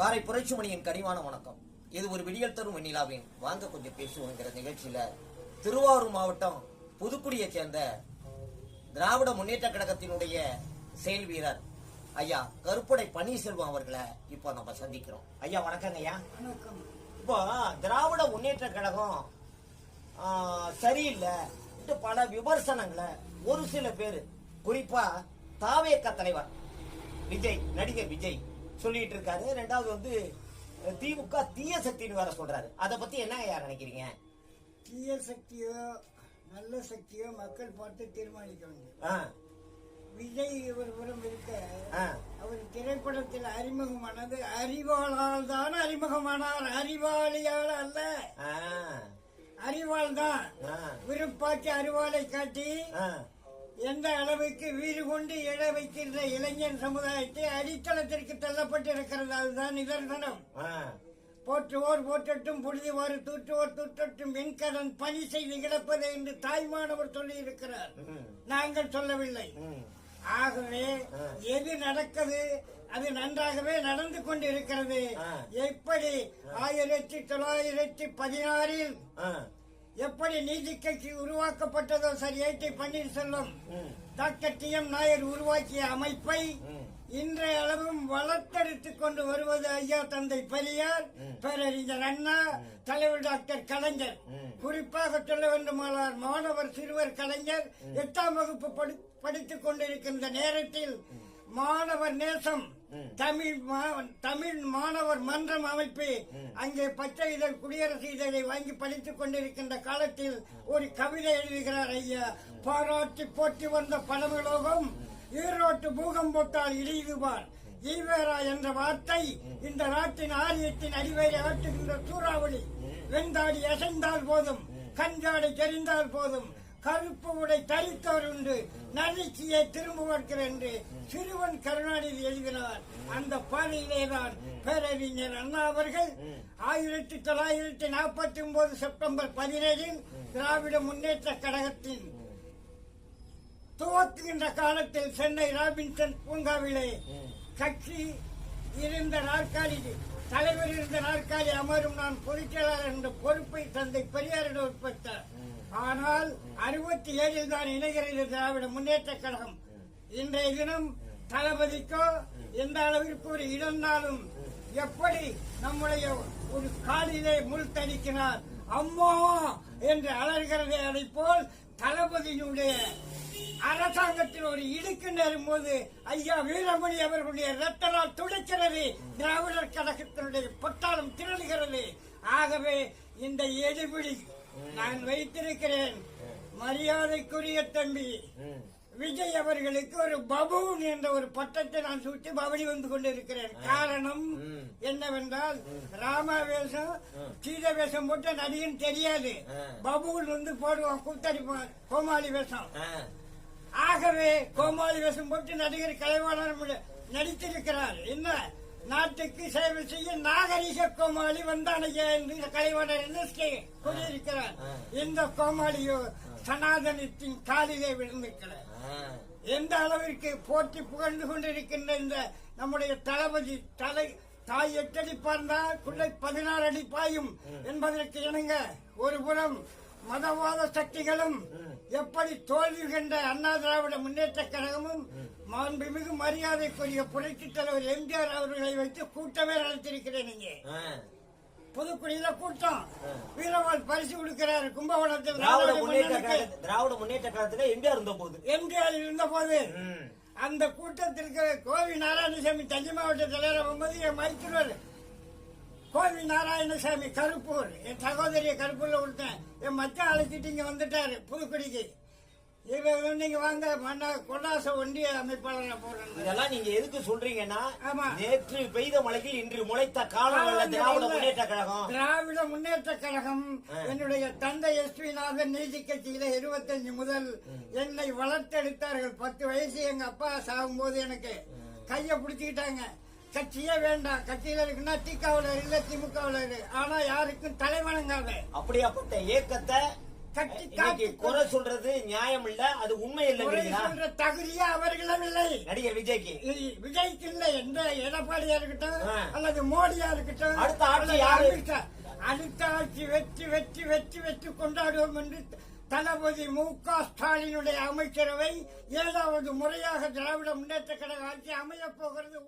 காரை புரட்சிமணியின் கனிவான வணக்கம். இது ஒரு விடியல் தரும் வெண்ணிலாவின் வாங்க கொஞ்சம் பேசுவோங்கிற நிகழ்ச்சியில திருவாரூர் மாவட்டம் புதுக்குடியைச் சேர்ந்த திராவிட முன்னேற்ற கழகத்தினுடைய செயல் வீரர் ஐயா கருப்படை பன்னீர்செல்வம் அவர்களை இப்போ நம்ம சந்திக்கிறோம். ஐயா வணக்கங்க ஐயா. இப்போ திராவிட முன்னேற்ற கழகம் சரியில்லை. பல விமர்சனங்களை ஒரு சில பேர் குறிப்பா தாவேக்க தலைவர் விஜய் நடிகர் விஜய் சொல்லிட்டு இருக்காரு ரெண்டாவது வந்து திமுக தீய சக்தின்னு வேற சொல்றாரு. அதை பத்தி என்ன ஐயா நினைக்கிறீங்க? தீய சக்தியோ நல்ல சக்தியோ மக்கள் பார்த்து தீர்மானிக்க வேண்டும் ஆ, விஜய் ஒரு புறம் இருக்க அவர் திரைப்படத்தில் அறிமுகமானது அறிவாளால் தான் அறிமுகமானார். அறிவாளியால் அல்ல. அறிவாள் தான். விருப்பாக்கி அறிவாளை காட்டி எந்த அளவுக்கு வீறு கொண்டு எழ வைக்கின்ற இளைஞர் சமுதாயத்தை அடித்தளத்திற்கு தள்ளப்பட்டிருக்கிறது அதுதான் நிதர்சனம். போற்றுவோர் போற்றட்டும் புழுதுவாறு தூற்றுவோர் தூற்றட்டும் வெண்கடன் பணி செய்து கிடப்பது என்று தாய்மானவர் சொல்லி இருக்கிறார் நாங்கள் சொல்லவில்லை. ஆகவே. எது நடக்குது அது நன்றாகவே நடந்து கொண்டிருக்கிறது. ஆ. எப்படி? ஆயிரத்தி தொள்ளாயிரத்தி பதினாறில் எப்படி நீதி கட்சி உருவாக்கப்பட்டதோ சரி A T Panneerselvam doctor T M Nair உருவாக்கிய அமைப்பை இன்றைய அளவும் வளர்த்தெடுத்துக் கொண்டு வருவது ஐயா தந்தை பெரியார். பேரறிஞர் அண்ணா தலைவர் டாக்டர் கலைஞர். குறிப்பாக சொல்ல வேண்டுமானால் மாணவர் சிறுவர் கலைஞர் எட்டாம் வகுப்பு படி- படித்துக் கொண்டிருக்கின்ற நேரத்தில் மாணவர் நேசம். தமிழ் தமிழ் மாணவர் மன்றம் அமைப்பு. அங்கே பச்சை இதழ் குடியரசு இதழை வாங்கி படித்துக் கொண்டிருக்கின்ற காலத்தில் ஒரு கவிதை எழுதுகிறார் ஐயா. பாராட்டி போற்றி வந்த பழமலோகம் ஈரோட்டு பூகம்பத்தால் இடியுதுவார் ஈவேரா என்ற வார்த்தை இந்த நாட்டின் ஆரியத்தின் அறிவை ஆட்டுகின்ற சூறாவளி. வெந்தாடி அசைந்தால் போதும் கஞ்சாடை தெரிந்தால் போதும் கருப்பு உடை தரித்தவர் உண்டு. நகைச்சியை திரும்புவார்கள் என்று சிறுவன் கருணாநிதி எழுதினார். அந்த பாதையிலேதான் பேரறிஞர் அண்ணா அவர்கள் ஆயிரத்தி தொள்ளாயிரத்தி நாற்பத்தி ஒன்பது செப்டம்பர் பதினேழில் திராவிட முன்னேற்ற கழகத்தின் துவக்குகின்ற காலத்தில் சென்னை ராபின்சன் பூங்காவிலே கட்சி இருந்த நாற்காலி தலைவர் இருந்த நாற்காலி அமரும் நான் பொதுச்செயலாளர் என்ற பொறுப்பை தந்தை பெரியாரிடம் உட்பட்டார் ஆனால் அறுபத்தி ஏழில் தான் இணைகிறது திராவிட முன்னேற்ற கழகம். இன்றைய தினம் தளபதிக்கோ எந்த அளவிற்கு ஒரு இழந்தாலும் எப்படி நம்முடைய ஒரு காலிலே முள் தடிக்கிறார் அம்மா என்று அலறுகிறதே அதை போல் தளபதியினுடைய அரசாங்கத்தில் ஒரு இடுக்கு நேரும் போது ஐயா வீரமணி அவர்களுடைய ரத்தனால் துடைக்கிறது. திராவிடர் கழகத்தினுடைய பொட்டாளம் திரளுகிறது. ஆகவே இந்த எதிர்பிடி நான் வைத்திருக்கிறேன். மரியாதைக்குரிய தம்பி. விஜய் அவர்களுக்கு ஒரு பபூன் என்ற ஒரு பட்டத்தை நான் சூட்டி பவனி வந்து கொண்டிருக்கிறேன். காரணம். என்னவென்றால் ராமா வேஷம் சீத வேஷம் போட்ட நடிகன் தெரியாது. பபூன் வந்து போடுவான் கூத்தடிப்பான் கோமாளி வேஷம் ஆகவே கோமாளி வேஷம் போட்டு நடிகர் கலைவாணர் நடித்திருக்கிறார். என்ன? நாட்டுக்கு சேவை செய்ய நாகரிக கோமாளி வந்தானையா என்று என்எஸ்கே கூறியிருக்கிறார். இந்த கோமாளியோ சனாதனத்தின் காலிலே விழுந்திருக்கிறார். எந்த அளவிற்கு போற்றி புகழ்ந்து கொண்டிருக்கின்ற இந்த நம்முடைய தளபதி தலை தாய் எட்டடி பார்ந்தால் குள்ளை பதினாறு அடி பாயும் என்பதற்கு இணங்க ஒரு புறம் மதவாத சக்திகளும் எப்படி தோல்விகின்ற அண்ணா திராவிட முன்னேற்ற கழகமும் மாண்புமிகு மரியாதைக்குரிய புரட்சித் தலைவர் எம்ஜிஆர் அவர்களை வைத்து கூட்டமே நடத்திருக்கிறேன் இங்கே ஆ. புதுக்குடியில கூட்டம் வீரவாள் பரிசு கொடுக்கிறார் கும்பகோணத்தில் திராவிட முன்னேற்ற. கழக திராவிட முன்னேற்ற கழகத்துல எம்ஜிஆர் இருந்த போது எம்ஜிஆர் இருந்த போது. அந்த கூட்டத்திற்கு கோவி நாராயணசாமி தஞ்சை மாவட்ட தலைவர் வரும்போது என் மைத்திரர் கோவி நாராயணசாமி கருப்பூர் என் சகோதரிய கருப்பூர்ல கொடுத்தேன் என் மச்சான் அழைச்சிட்டு இங்க வந்துட்டாரு புதுக்குடிக்கு இவங்க நீங்க வாங்க மன்ன கொண்டாச ஒன்றிய அமைப்பாளர் போறேன். இதெல்லாம் நீங்க எதுக்கு சொல்றீங்கன்னா. நேற்று பெய்த மழைக்கு இன்று முளைத்த காலங்கள்ல திராவிட முன்னேற்ற கழகம். திராவிட முன்னேற்ற கழகம். என்னுடைய தந்தை எஸ் பி நாதன் நீதி கட்சியில இருபத்தஞ்சு முதல் என்னை வளர்த்தெடுத்தார்கள். பத்து வயசு எங்க அப்பா சாகும்போது எனக்கு கைய பிடிச்சுக்கிட்டாங்க. கட்சியே வேண்டாம். கட்சியில இருக்குன்னா திகாவுல இல்ல திமுகவுல இரு. ஆனா யாருக்கும் தலைவணங்காத. அப்படியாப்பட்ட இயக்கத்தை குறை சொல்றது நியாயம் இல்ல அது உண்மை தகுதியே அவர்களிடம் இல்லை. நடிகர் விஜய்க்கு? விஜய்க்கு இல்ல. எந்த எடப்பாடியா இருக்கட்டும். அல்லது மோடியா இருக்கட்டும் அடுத்த ஆட்சி யாரு? அடுத்த ஆட்சி வெற்றி வெற்றி வெற்றி வெற்றி கொண்டாடுவோம் என்று தளபதி மு க ஸ்டாலினுடைய அமைச்சரவை ஏழாவது முறையாக திராவிட முன்னேற்ற கழக ஆட்சி அமையப் போகிறது